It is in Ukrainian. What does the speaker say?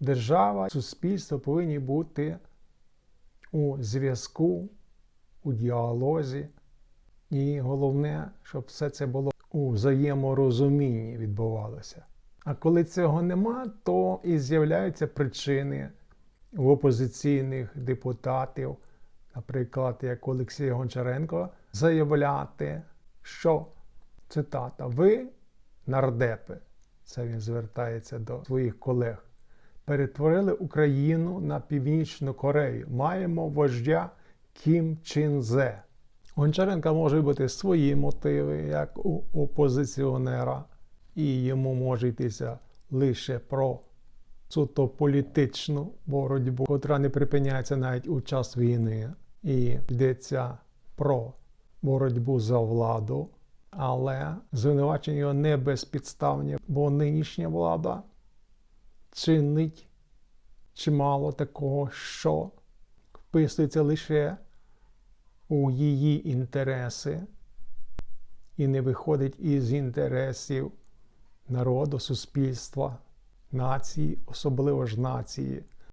держава, суспільство повинні бути у зв'язку, у діалозі. І головне, щоб все це було у взаєморозумінні відбувалося. А коли цього нема, то і з'являються причини у опозиційних депутатів, наприклад, як Олексій Гончаренко, заявляти, що цитата, ви, нардепи, це він звертається до своїх колег, перетворили Україну на Північну Корею. Маємо вождя Кім Чін Зе. Гончаренка може бути свої мотиви, як у опозиціонера, і йому може йтися лише про суто політичну боротьбу, котра не припиняється навіть у час війни, і йдеться про боротьбу за владу, але звинувачення його не безпідставні, бо нинішня влада чинить чимало такого, що вписується лише у її інтереси і не виходить із інтересів народу, суспільства, нації, особливо ж нації.